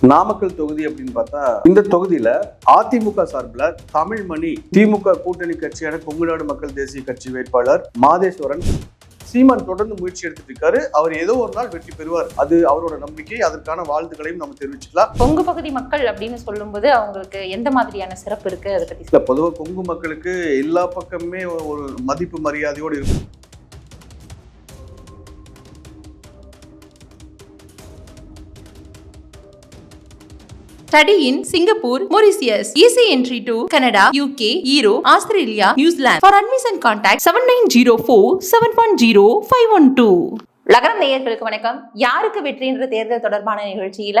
நாமக்கல் தொகுதி அப்படின்னு பார்த்தா இந்த தொகுதியில அதிமுக சார்பில் தமிழ்மணி திமுக கூட்டணி கட்சியான கொங்குநாடு மக்கள் தேசிய கட்சி வேட்பாளர் மாதேஸ்வரன் சீமான் தொடர்ந்து முயற்சி எடுத்துட்டு இருக்காரு. அவர் ஏதோ ஒரு நாள் வெற்றி பெறுவார். அது அவரோட நம்பிக்கை. அதற்கான வாழ்த்துக்களையும் நம்ம தெரிவிச்சுக்கலாம். கொங்கு பகுதி மக்கள் அப்படின்னு சொல்லும்போது அவங்களுக்கு எந்த மாதிரியான சிறப்பு இருக்கு? அதை பத்தி பொதுவாக கொங்கு மக்களுக்கு எல்லா பக்கமுமே ஒரு மதிப்பு மரியாதையோடு இருக்கும். Study in Singapore, Mauritius. Easy entry to Canada, UK, Europe, Australia, New Zealand. For admission contact 7904 710 512. லகரம் நேயர்களுக்கு வணக்கம் யாருக்கு வெற்றின்ற தேர்தல் தொடர்பான நிகழ்ச்சியில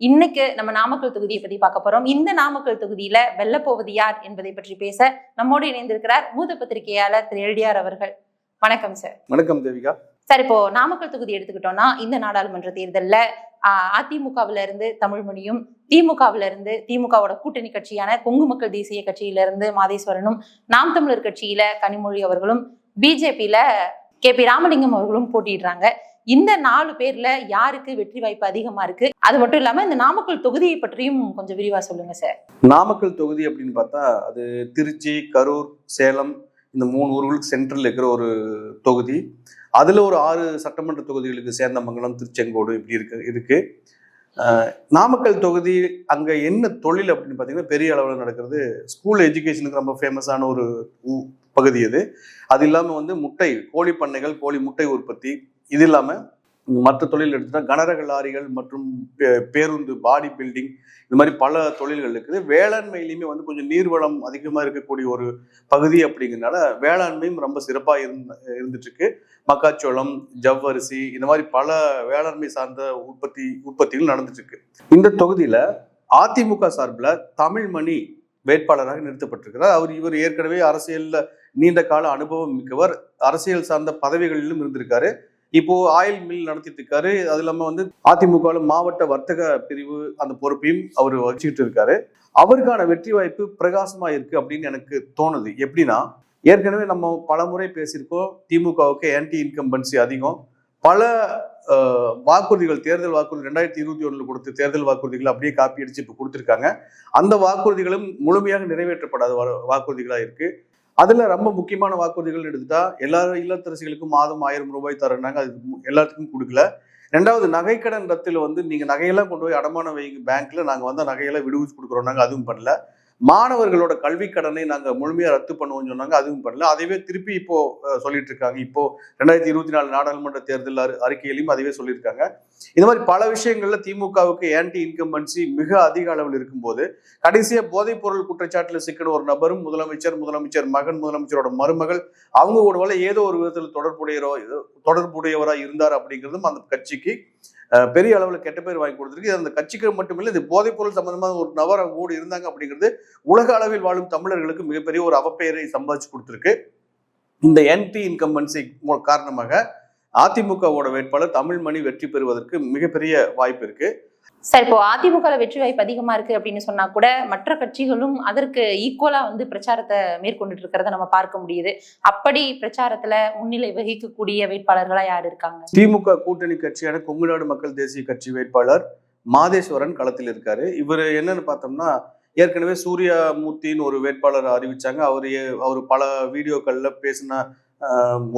இன்னைக்கு நம்ம நாமக்கல் தொகுதியை பத்தி பார்க்க போறோம் இந்த நாமக்கல் தொகுதியில வெல்லப்போவது யார் என்பதை பற்றி பேச நம்மோடு இணைந்திருக்கிறார் மூத்த பத்திரிகையாளர் திரு எல்டிஆர் அவர்கள் வணக்கம் சார் வணக்கம் தேவிகா சார் இப்போ நாமக்கல் தொகுதி எடுத்துக்கிட்டோம்னா இந்த நாடாளுமன்ற தேர்தலில் ஆஹ், அதிமுகவுல இருந்து தமிழ்மொழியும் திமுகவுல இருந்து திமுகவோட கூட்டணி கட்சியான கொங்கு மக்கள் தேசிய கட்சியில இருந்து மாதேஸ்வரனும் நாம் தமிழர் கட்சியில கனிமொழி அவர்களும் பிஜேபியில கே பி ராமலிங்கம் அவர்களும் போட்டிடுறாங்க இந்த நாலு பேர்ல யாருக்கு வெற்றி வாய்ப்பு அதிகமா இருக்கு? அது மட்டும் இல்லாம இந்த நாமக்கல் தொகுதியை பற்றியும் கொஞ்சம் விரிவா சொல்லுங்க சார். நாமக்கல் தொகுதி அப்படின்னு பார்த்தா அது திருச்சி கரூர் சேலம் இந்த மூணு ஊர்களுக்கு சென்ட்ரல் இருக்கிற ஒரு தொகுதி. அதில் ஒரு ஆறு சட்டமன்ற தொகுதிகளுக்கு சேந்தமங்கலம் திருச்செங்கோடு இப்படி இருக்கு இருக்கு. நாமக்கல் தொகுதி அங்கே என்ன தொழில் அப்படின்னு பார்த்தீங்கன்னா பெரிய அளவில் நடக்கிறது ஸ்கூல் எஜுகேஷனுக்கு ரொம்ப ஃபேமஸான ஒரு பகுதி அது. அது இல்லாமல் வந்து முட்டை கோழி பண்ணைகள் கோழி முட்டை உற்பத்தி. இது இல்லாமல் மற்ற தொழில் எடுத்துட்டா கனரக லாரிகள் மற்றும் பே- பேருந்து பாடி பில்டிங் இந்த மாதிரி பல தொழில்கள் இருக்குது. வேளாண்மையிலையுமே வந்து கொஞ்சம் நீர்வளம் அதிகமாக இருக்கக்கூடிய ஒரு பகுதி அப்படிங்கிறனால வேளாண்மையும் ரொம்ப சிறப்பாக இருந்த இருந்துட்டுருக்கு. மக்காச்சோளம் ஜவ்வரிசி இந்த மாதிரி பல வேளாண்மை சார்ந்த உற்பத்தி உற்பத்திகள் நடந்துட்டுருக்கு. இந்த தொகுதியில் அதிமுக சார்பில் தமிழ்மணி வேட்பாளராக நிறுத்தப்பட்டிருக்கிறார். அவர் இவர் ஏற்கனவே அரசியலில் நீண்ட கால அனுபவம் மிக்கவர். அரசியல் சார்ந்த பதவிகளிலும் இருந்திருக்காரு. இப்போ ஆயில் மில் நடத்திட்டு இருக்காரு அது இல்லாம வந்து அதிமுக மாவட்ட வர்த்தக பிரிவு அந்த பொறுப்பையும் அவர் வச்சுக்கிட்டு இருக்காரு. அவருக்கான வெற்றி வாய்ப்பு பிரகாசமா இருக்கு அப்படின்னு எனக்கு தோணுது. எப்படின்னா ஏற்கனவே நம்ம பல முறை பேசியிருக்கோம் திமுகவுக்கு ஆன்டி இன்கம்பன்சி அதிகம். பல வாக்குறுதிகள் தேர்தல் வாக்குறுதி ரெண்டாயிரத்தி இருபத்தி ஒன்றில் கொடுத்த தேர்தல் வாக்குறுதிகள் அப்படியே காப்பி அடிச்சு இப்போ கொடுத்துருக்காங்க. அந்த வாக்குறுதிகளும் முழுமையாக நிறைவேற்றப்படாத வாக்குறுதிகளாக இருக்குது இருக்கு. அதில் ரொம்ப முக்கியமான வாக்குறுதிகள் எடுத்துட்டா எல்லா இல்லத்தரசிகளுக்கும் மாதம் ஆயிரம் ரூபாய் தரேன்னாங்க அது எல்லாத்துக்கும் கொடுக்கல. ரெண்டாவது நகைக்கடன் ரத்தில் வந்து நீங்கள் நகையெல்லாம் கொண்டு போய் அடமானம் வைங்க பேங்க்கில் நாங்கள் வந்து நகையெல்லாம் விடுவிச்சு கொடுக்குறோம்னாங்க அதுவும் பண்ணல. மாணவர்களோட கல்வி கடனை நாங்கள் முழுமையாக ரத்து பண்ணுவோம்னு சொன்னாங்க அதுவும் பண்ணல. அதைவே திருப்பி இப்போ சொல்லிட்டு இருக்காங்க இப்போ ரெண்டாயிரத்தி இருபத்தி நாலு நாடாளுமன்ற தேர்தல் அறி- அறிக்கையிலையும் அதுவே சொல்லியிருக்காங்க. இந்த மாதிரி பல விஷயங்கள்ல திமுகவுக்கு ஆன்டி இன்கம்பன்சி மிக அதிக அளவில் இருக்கும்போது கடைசியாக போதைப் பொருள் குற்றச்சாட்டில் சிக்கின ஒரு நபரும் முதலமைச்சர் முதலமைச்சர் மகன் முதலமைச்சரோட மருமகள் அவங்க கூட ஏதோ ஒரு விதத்தில் தொடர்புடையரோ தொடர்புடையவராக இருந்தார் அப்படிங்கிறதும் அந்த கட்சிக்கு பெரிய அளவில் கெட்ட பேர் வாங்கி கொடுத்துருக்கு. இது அந்த கட்சிக்கு மட்டுமில்லை இது போதைப்பொருள் சம்பந்தமாக ஒரு நபர் ஓடி கூட இருந்தாங்க அப்படிங்கிறது உலக அளவில் வாழும் தமிழர்களுக்கு மிகப்பெரிய ஒரு அவப்பெயரை சம்பாதிச்சு கொடுத்துருக்கு. இந்த என்டி இன்கம்பன்சி காரணமாக அதிமுகவோட வேட்பாளர் தமிழ்மணி வெற்றி பெறுவதற்கு மிகப்பெரிய வாய்ப்பு இருக்கு. சார் இப்போ அதிமுக வெற்றி வாய்ப்பு அதிகமா இருக்கு அப்படின்னு சொன்னா கூட மற்ற கட்சிகளும் அதற்கு ஈக்குவலா வந்து பிரச்சாரத்தை மேற்கொண்டுட்டு இருக்கிறத நம்ம பார்க்க முடியுது. அப்படி பிரச்சாரத்துல முன்னிலை வகிக்கக்கூடிய வேட்பாளர்களா யார் இருக்காங்க? திமுக கூட்டணி கட்சியான கொங்குநாடு மக்கள் தேசிய கட்சி வேட்பாளர் மாதேஸ்வரன் களத்தில் இருக்காரு. இவர் என்னன்னு பார்த்தோம்னா ஏற்கனவே சூர்யாமூர்த்தின்னு ஒரு வேட்பாளர் அறிவிச்சாங்க. அவர் அவர் பல வீடியோக்கள்ல பேசின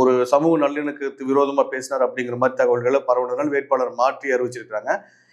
ஒரு சமூக நல்லிணக்கத்து விரோதமா பேசினார் அப்படிங்கிற மாதிரி தகவல்களை பரவலர்கள் வேட்பாளர் மாற்றி அறிவிச்சிருக்கிறாங்க.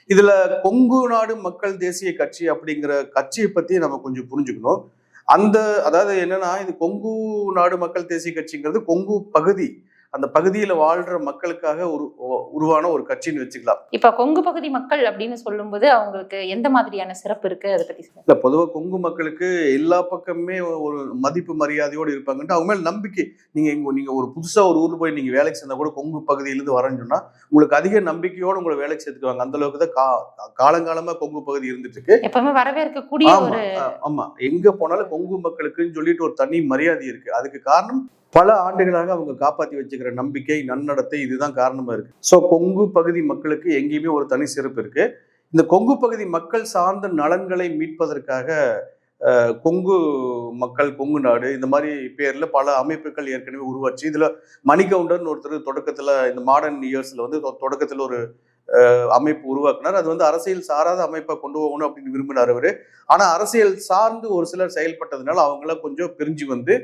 இதுல கொங்கு நாடு மக்கள் தேசிய கட்சி அப்படிங்கிற கட்சியை பத்தி நம்ம கொஞ்சம் புரிஞ்சுக்கணும். அந்த அதாவது என்னன்னா இது கொங்கு நாடு மக்கள் தேசிய கட்சிங்கிறது கொங்கு பகுதி. அந்த பகுதியில வாழ்ற மக்களுக்காக ஒரு உருவான ஒரு கட்சின்னு வச்சுக்கலாம். இப்ப கொங்கு பகுதி மக்கள் அப்படின்னு சொல்லும்போது அவங்களுக்கு எந்த மாதிரியான சிறப்பு இருக்கு? அதை பத்தி இல்ல பொதுவா கொங்கு மக்களுக்கு எல்லா பக்கமுமே ஒரு மதிப்பு மரியாதையோடு இருப்பாங்கன்ட்டு அவங்க மேல நம்பிக்கை. நீங்க இங்க நீங்க ஒரு புதுசா ஒரு ஊர்ல போய் நீங்க வேலைக்கு சேர்ந்தா கூட கொங்கு பகுதியிலிருந்து வரேன்னு சொன்னா உங்களுக்கு அதிக நம்பிக்கையோடு உங்களை வேலைக்கு சேர்த்துக்குவாங்க. அந்த அளவுக்கு தான் கா- காலங்காலமா கொங்கு பகுதி இருந்துட்டு இருக்கு எப்பவுமே வரவேற்கக்கூடிய ஆமா ஒரு ஆ- ஆமா. எங்க போனாலும் கொங்கு மக்களுக்குன்னு சொல்லிட்டு ஒரு தனி மரியாதை இருக்கு. அதுக்கு காரணம் பல ஆண்டுகளாக அவங்க காப்பாற்றி வச்சுக்கிற நம்பிக்கை நன்னடத்தை இதுதான் காரணமாக இருக்கு. ஸோ கொங்கு பகுதி மக்களுக்கு எங்கேயுமே ஒரு தனி சிறப்பு இருக்கு. இந்த கொங்கு பகுதி மக்கள் சார்ந்த நலன்களை மீட்பதற்காக கொங்கு மக்கள் கொங்கு நாடு இந்த மாதிரி பேரில் பல அமைப்புகள் ஏற்கனவே உருவாச்சு. இதில் மணிகவுண்டர்னு ஒருத்தர் தொடக்கத்தில் இந்த மாடர்ன் இயர்ஸில் வந்து தொ- ஒரு அமைப்பு உருவாக்குனார். அது வந்து அரசியல் சாராத அமைப்பை கொண்டு போகணும் அப்படின்னு விரும்பினார் அவர். ஆனால் அரசியல் சார்ந்து ஒரு சிலர் செயல்பட்டதுனால அவங்களாம் கொஞ்சம் பிரிஞ்சு வந்து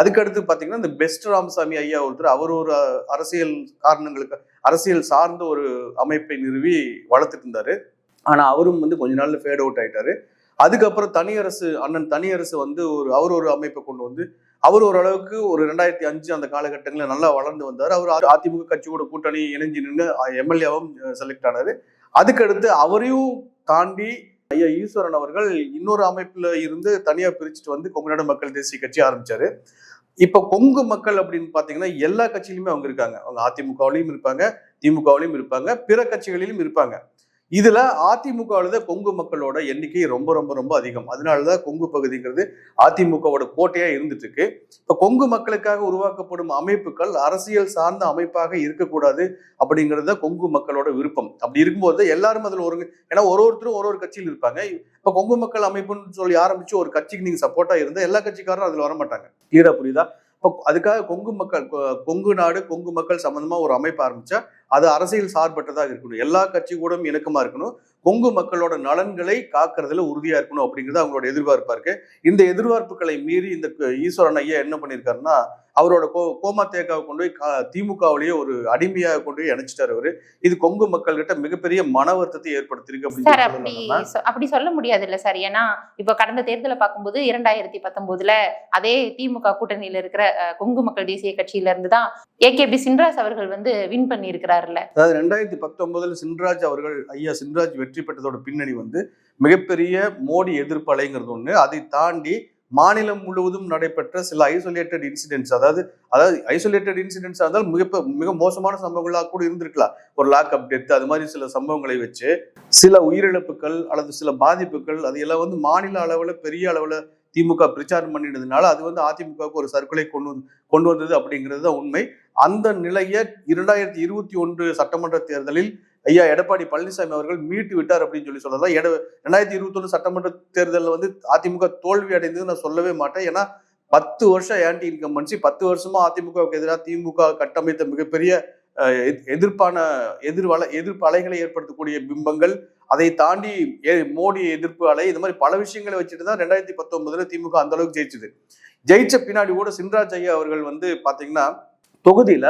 அதுக்கடுத்து பார்த்தீங்கன்னா இந்த பெஸ்ட் ராமசாமி ஐயா ஒருத்தர் அவர் ஒரு அரசியல் காரணங்களுக்கு அரசியல் சார்ந்த ஒரு அமைப்பை நிறுவி வளர்த்துட்டு இருந்தாரு. ஆனால் அவரும் வந்து கொஞ்ச நாள்ல ஃபேட் அவுட் ஆயிட்டாரு. அதுக்கப்புறம் தனியரசு அண்ணன் தனியரசு வந்து ஒரு அவர் ஒரு அமைப்பை கொண்டு வந்து அவர் ஓரளவுக்கு ஒரு ரெண்டாயிரத்தி அஞ்சு அந்த காலகட்டங்களில் நல்லா வளர்ந்து வந்தார். அவர் அதிமுக கட்சியோட கூட்டணி இணைஞ்சு நின்று எம்எல்ஏவும் செலக்ட் ஆனாரு. அதுக்கடுத்து அவரையும் தாண்டி ஐயா ஈஸ்வரன் அவர்கள் இன்னொரு அமைப்புல இருந்து தனியா பிரிச்சுட்டு வந்து கொங்குநாடு மக்கள் தேசிய கட்சி ஆரம்பிச்சாரு. இப்ப கொங்கு மக்கள் அப்படின்னு பாத்தீங்கன்னா எல்லா கட்சியிலுமே அவங்க இருக்காங்க. அவங்க அதிமுகவிலையும் இருப்பாங்க திமுகவிலையும் இருப்பாங்க பிற கட்சிகளிலும் இருப்பாங்க. இதுல அதிமுகவில் தான் கொங்கு மக்களோட எண்ணிக்கை ரொம்ப ரொம்ப ரொம்ப அதிகம். அதனாலதான் கொங்கு பகுதிங்கிறது அதிமுகவோட கோட்டையா இருந்துட்டு இருக்கு இப்ப கொங்கு மக்களுக்காக உருவாக்கப்படும் அமைப்புகள் அரசியல் சார்ந்த அமைப்பாக இருக்கக்கூடாது அப்படிங்கிறது தான் கொங்கு மக்களோட விருப்பம். அப்படி இருக்கும்போது எல்லாரும் அதில் ஒரு ஏன்னா ஒரு ஒருத்தரும் ஒரு ஒரு கட்சியில் இருப்பாங்க. இப்ப கொங்கு மக்கள் அமைப்புன்னு சொல்லி ஆரம்பிச்சு ஒரு கட்சிக்கு நீங்க சப்போர்ட்டா இருந்தா எல்லா கட்சிக்காரரும் அதுல வர மாட்டாங்க கிளியரா புரியுதா? இப்போ அதுக்காக கொங்கு மக்கள் கொ- கொங்கு நாடு கொங்கு மக்கள் சம்பந்தமா ஒரு அமைப்பு ஆரம்பிச்சா அது அரசியல் சார்பற்றதாக இருக்கணும். எல்லா கட்சி கூடவும் இணக்கமா இருக்கணும். கொங்கு மக்களோட நலன்களை காக்கிறதுல உறுதியா இருக்கணும் அப்படிங்கிறது அவங்களோட எதிர்பார்ப்பா இருக்கு. இந்த எதிர்பார்ப்புகளை மீறி இந்த ஈஸ்வரன் ஐயா என்ன பண்ணியிருக்காருன்னா அவரோட கோ கோமா தேக்காவை கொண்டு போய் கா- திமுகவிலேயே ஒரு அடிமையாக கொண்டு போய் இணைச்சிட்டாரு அவரு. இது கொங்கு மக்கள்கிட்ட மிகப்பெரிய மன வருத்தத்தை ஏற்படுத்தியிருக்கு சார் அப்படி அப்படி சொல்ல முடியாது இல்ல சார். ஏன்னா இப்ப கடந்த தேர்தலை பார்க்கும்போது இரண்டாயிரத்தி பத்தொன்பதுல அதே திமுக கூட்டணியில இருக்கிற கொங்கு மக்கள் தேசிய கட்சியில இருந்து தான் ஏகேபி சின்ராஸ் அவர்கள் வந்து வின் பண்ணி இருக்கிறாருல்ல அதாவது ரெண்டாயிரத்தி பத்தொன்பதுல சின்ராஜ் அவர்கள் ஐயா சின்ராஜ் வெற்றி பெற்றதோட பின்னணி வந்து மிகப்பெரிய மோடி எதிர்ப்பு அலைங்கிறது ஒண்ணு. அதை தாண்டி மாநிலம் முழுவதும் நடைபெற்ற சில ஐசோலேட்டட் இன்சிடென்ட்ஸ் அதாவது அதாவது ஐசோலேட்டட் இன்சிடென்ட்ஸ் இருந்தால் மிக மிக மோசமான சம்பவங்களாக கூட இருந்திருக்கலாம். ஒரு லாக் அப் டெத் அது மாதிரி சில சம்பவங்களை வச்சு சில உயிரிழப்புகள் அல்லது சில பாதிப்புகள் அது எல்லாம் வந்து மாநில அளவில் பெரிய அளவில் திமுக பிரச்சாரம் பண்ணினதுனால அது வந்து அதிமுகவுக்கு ஒரு சர்க்குலை கொண்டு வந்து கொண்டு வந்தது அப்படிங்கிறது தான் உண்மை. அந்த நிலையை இரண்டாயிரத்தி இருபத்தி ஒன்று சட்டமன்ற தேர்தலில் ஐயா எடப்பாடி பழனிசாமி அவர்கள் மீட்டு விட்டார் அப்படின்னு சொல்லி சொல்லலாம் எட ரெண்டாயிரத்தி இருபத்தொன்னு சட்டமன்ற தேர்தலில் வந்து அதிமுக தோல்வி அடைந்தது நான் சொல்லவே மாட்டேன். ஏன்னா பத்து வருஷம் ஆன்டி இன்கம்பன்சி பத்து வருஷமா அதிமுகவுக்கு எதிராக திமுக கட்டமைத்த மிகப்பெரிய எதிர்ப்பான எதிர்வல எதிர்ப்பு அலைகளை ஏற்படுத்தக்கூடிய பிம்பங்கள் அதை தாண்டி மோடி எதிர்ப்பு அலை இந்த மாதிரி பல விஷயங்களை வச்சுட்டு தான் ரெண்டாயிரத்தி பத்தொன்பதுல திமுக அந்த அளவுக்கு ஜெயிச்சது. ஜெயிச்ச பின்னாடி கூட சின்ராஜ் ஐயா அவர்கள் வந்து பாத்தீங்கன்னா தொகுதியில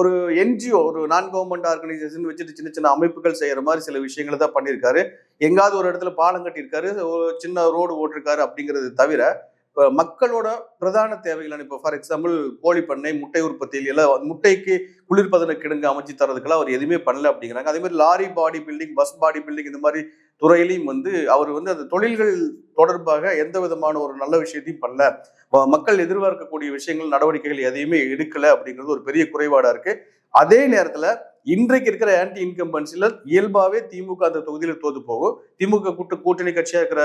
ஒரு என்ஜிஓ ஒரு நான் கவர்மெண்ட் ஆர்கனைசேஷன் வச்சுட்டு சின்ன சின்ன அமைப்புகள் செய்யற மாதிரி சில விஷயங்களை தான் பண்ணியிருக்காரு. எங்காவது ஒரு இடத்துல பாலம் கட்டியிருக்காரு ஒரு சின்ன ரோடு ஓட்டிருக்காரு அப்படிங்கிறது தவிர இப்போ மக்களோட பிரதான தேவைகள் இப்போ ஃபார் எக்ஸாம்பிள் கோழி பண்ணை முட்டை உற்பத்தியில் எல்லாம் முட்டைக்கு குளிர்பதன கிடங்கு அமைச்சு தரதுக்கெல்லாம் அவர் எதுவுமே பண்ணல அப்படிங்கிறாங்க. அதே மாதிரி lorry body building bus body building இந்த மாதிரி துறையிலையும் வந்து அவர் வந்து அந்த தொழில்கள் தொடர்பாக எந்த விதமான ஒரு நல்ல விஷயத்தையும் பண்ணல. மக்கள் எதிர்பார்க்கக்கூடிய விஷயங்கள் நடவடிக்கைகள் எதையுமே எடுக்கல அப்படிங்கிறது ஒரு பெரிய குறைபாடா இருக்கு. அதே நேரத்துல இன்றைக்கு இருக்கிற ஆன்டி இன்கம்பன்சில இயல்பாவே திமுக அந்த தொகுதியில தோத்து போகும். திமுக கூட்டு கூட்டணி கட்சியா இருக்கிற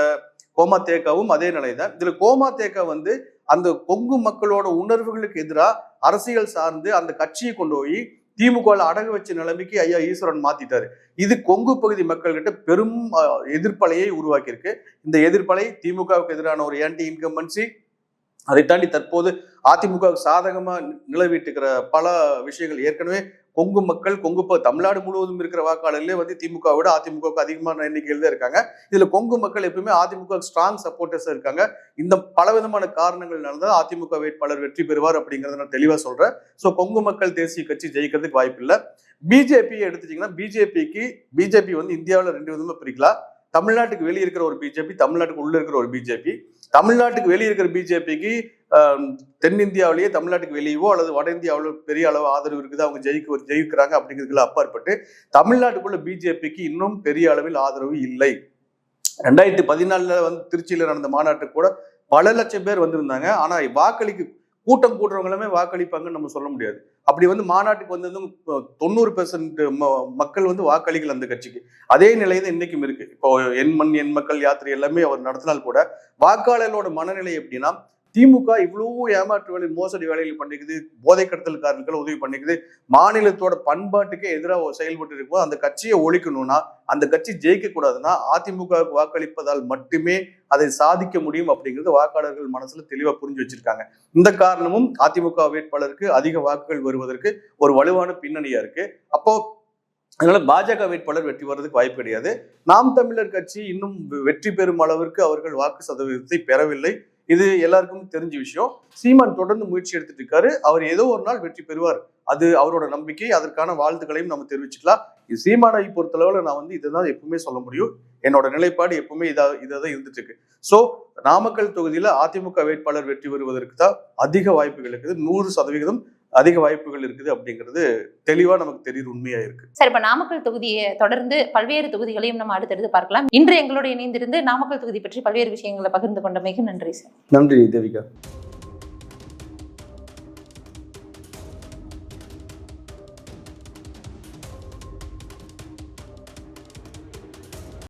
கோமா தேக்காவும் அதே நிலைதான். இதுல கோமா தேக்கா வந்து அந்த கொங்கு மக்களோட உணர்வுகளுக்கு எதிராக அரசியல் சார்ந்து அந்த கட்சியை கொண்டு போய் திமுகவில் அடகு வச்ச நிலைமைக்கு ஐயா ஈஸ்வரன் மாத்திட்டாரு. இது கொங்கு பகுதி மக்கள்கிட்ட பெரும் எதிர்ப்பலையை உருவாக்கியிருக்கு. இந்த எதிர்ப்பலை திமுகவுக்கு எதிரான ஒரு ஆன்டி இன்கம்பன்சி அதை தாண்டி தற்போது அதிமுக சாதகமா நிலவிட்டு இருக்கிற பல விஷயங்கள். ஏற்கனவே கொங்கு மக்கள் கொங்கு தமிழ்நாடு முழுவதும் இருக்கிற வாக்காளர்களே வந்து திமுக விட அதிமுகவுக்கு அதிகமான எண்ணிக்கையில் தான் இருக்காங்க. இதுல கொங்கு மக்கள் எப்பவுமே அதிமுக ஸ்ட்ராங் சப்போர்ட்டர்ஸ் இருக்காங்க. இந்த பலவிதமான காரணங்கள்னால தான் அதிமுக வேட்பாளர் வெற்றி பெறுவார் அப்படிங்கறத நான் தெளிவா சொல்றேன். ஸோ கொங்கு மக்கள் தேசிய கட்சி ஜெயிக்கிறதுக்கு வாய்ப்பு இல்லை. பிஜேபி எடுத்துட்டீங்கன்னா பிஜேபிக்கு பிஜேபி வந்து இந்தியாவில் ரெண்டு விதமா பிரிக்கலாம். தமிழ்நாட்டுக்கு வெளியே இருக்கிற ஒரு பிஜேபி தமிழ்நாட்டுக்கு உள்ள இருக்கிற ஒரு பிஜேபி. தமிழ்நாட்டுக்கு வெளியே இருக்கிற பிஜேபிக்கு தென்னிந்தியாவிலேயே தமிழ்நாட்டுக்கு வெளியவோ அல்லது வட இந்தியாவிலோ பெரிய அளவு ஆதரவு இருக்குது அவங்க ஜெயிக்க ஜெயிக்கிறாங்க அப்படிங்கிறதுல அப்பாற்பட்டு தமிழ்நாட்டுக்குள்ள பிஜேபிக்கு இன்னும் பெரிய அளவில் ஆதரவு இல்லை. ரெண்டாயிரத்தி பதினாலுல வந்து திருச்சியில நடந்த மாநாட்டுக்கு கூட பல லட்சம் பேர் வந்திருந்தாங்க. ஆனா வாக்களிக்கு கூட்டம் கூட்டுறவங்களுமே வாக்களிப்பாங்கன்னு நம்ம சொல்ல முடியாது. அப்படி வந்து மாநாட்டுக்கு வந்ததும் தொண்ணூறு பெர்சன்ட் மக்கள் வந்து வாக்களிகள் அந்த கட்சிக்கு. அதே நிலை தான் இன்னைக்கும் இருக்கு. இப்போ என் மண் என் மக்கள் யாத்திரை எல்லாமே அவர் நடத்தினால் கூட வாக்காளர்களோட மனநிலை எப்படின்னா திமுக இவ்வளவு ஏமாற்று வேலை மோசடி வேலைகள் பண்ணிக்குது போதை கடத்தல்காரர்கள் உதவி பண்ணிக்குது. மாநிலத்தோட பண்பாட்டுக்கே எதிராக செயல்பட்டு இருக்கும்போது அந்த கட்சியை ஒழிக்கணும்னா அந்த கட்சி ஜெயிக்க கூடாதுன்னா அதிமுக வாக்களிப்பதால் மட்டுமே அதை சாதிக்க முடியும் அப்படிங்கிறது வாக்காளர்கள் மனசுல தெளிவா புரிஞ்சு வச்சிருக்காங்க. இந்த காரணமும் அதிமுக வேட்பாளருக்கு அதிக வாக்குகள் வருவதற்கு ஒரு வலுவான பின்னணியா இருக்கு. அப்போ அதனால பாஜக வேட்பாளர் வெற்றி வர்றதுக்கு வாய்ப்பு கிடையாது. நாம் தமிழர் கட்சி இன்னும் வெ- வெற்றி பெறும் அளவிற்கு அவர்கள் வாக்கு சதவீதத்தை பெறவில்லை. இது எல்லாருக்கும் தெரிஞ்ச விஷயம். சீமான் தொடர்ந்து முயற்சி எடுத்துட்டு இருக்காரு. அவர் ஏதோ ஒரு நாள் வெற்றி பெறுவார். அது அவரோட நம்பிக்கை அதற்கான வாழ்த்துக்களையும் நம்ம தெரிவிச்சுக்கலாம். இது சீமானை பொறுத்தளவில் நான் வந்து இதுதான் எப்பவுமே சொல்ல முடியும். என்னோட நிலைப்பாடு எப்பவுமே இதா இதாக தான் இருந்துட்டு இருக்கு. ஸோ நாமக்கல் தொகுதியில் அதிமுக வேட்பாளர் வெற்றி பெறுவதற்கு தான் அதிக வாய்ப்புகள் இருக்குது. நூறு சதவிகிதம் அதிக வாய்ப்புகள் இருக்குது அப்படிங்கிறது தெளிவா நமக்கு தெரியுது உண்மையா இருக்கு. சார் இப்ப நாமக்கல் தொகுதியை தொடர்ந்து பல்வேறு தொகுதிகளையும் நம்ம அடுத்தடுத்து பார்க்கலாம். இன்று எங்களோட இணைந்திருந்து நாமக்கல் தொகுதி பற்றி பல்வேறு விஷயங்களை பகிர்ந்து கொண்டமைக்கு நன்றி சார். நன்றி தேவிகா.